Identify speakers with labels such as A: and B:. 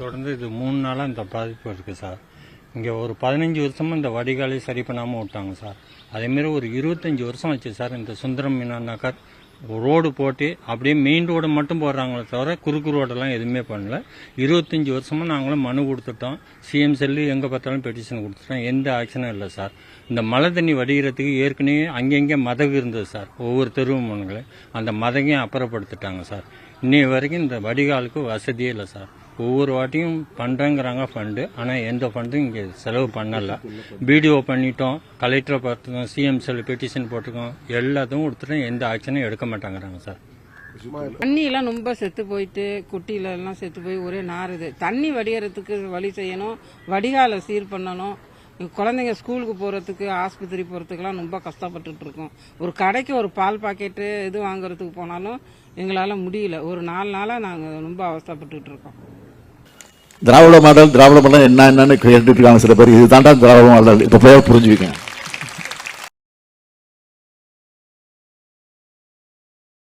A: தொடர்ந்து இது மூணு நாளாக இந்த பாதிப்பு இருக்குது சார். இங்கே ஒரு பதினஞ்சு வருஷமாக இந்த வடிகாலை சரி பண்ணாமல் விட்டாங்க சார். அதேமாரி ஒரு இருபத்தஞ்சி வருஷம் ஆச்சு சார் இந்த சுந்தரம் மீனா நகர் ரோடு போட்டு அப்படியே மெயின் ரோடு மட்டும் போடுறாங்களே தவிர குறுக்கு ரோடெல்லாம் எதுவுமே பண்ணல. இருபத்தஞ்சி வருஷமாக நாங்களும் மனு கொடுத்துட்டோம். சிஎம் செல்லு எங்கே பார்த்தாலும் பெட்டிஷன் கொடுத்துட்டோம். எந்த ஆக்ஷனும் இல்லை சார். இந்த மழை தண்ணி வடிகிறதுக்கு ஏற்கனவே அங்கங்கே மதகு இருந்தது சார். ஒவ்வொரு தெருவு அந்த மதகையும் அப்புறப்படுத்திட்டாங்க சார். இன்னைய வரைக்கும் இந்த வடிகாலுக்கு வசதியே இல்லை சார். ஒவ்வொரு வாட்டியும் பண்ணுறேங்கிறாங்க ஃபண்டு ஆனால் எந்த ஃபண்டும் இங்கே செலவு பண்ணல. பிடிஓ பண்ணிட்டோம். கலெக்டரை பார்த்துக்கோம் சிஎம் செல் பெட்டிஷன் போட்டிருக்கோம். எல்லாத்தையும் கொடுத்துட்டோம் எந்த ஆக்ஷனும் எடுக்க மாட்டேங்கிறாங்க சார்.
B: தண்ணியெல்லாம் ரொம்ப செத்து போயிட்டு குட்டியில எல்லாம் செத்து போய் ஒரே நாறுது. தண்ணி வடியறதுக்கு வழி செய்யணும். வடிகாலை சீர் பண்ணணும். குழந்தைங்க ஸ்கூலுக்கு போறதுக்கு ஆஸ்பத்திரி போறதுக்கெல்லாம் ரொம்ப கஷ்டப்பட்டுட்டு இருக்கோம் ஒரு கடைக்கு ஒரு பால் பாக்கெட்டு இது வாங்குறதுக்கு போனாலும் எங்களால முடியல. ஒரு நாலு நாளா நாங்க ரொம்ப அவஸ்தைப்பட்டுட்டு இருக்கோம்
C: திராவிட மாடல் திராவிட மாடல் என்ன என்னன்னு கேட்டுட்டு இருக்காங்க சில பேர். இதுதான்டா திராவிட மாடல். இப்போ புரிஞ்சுக்கங்க.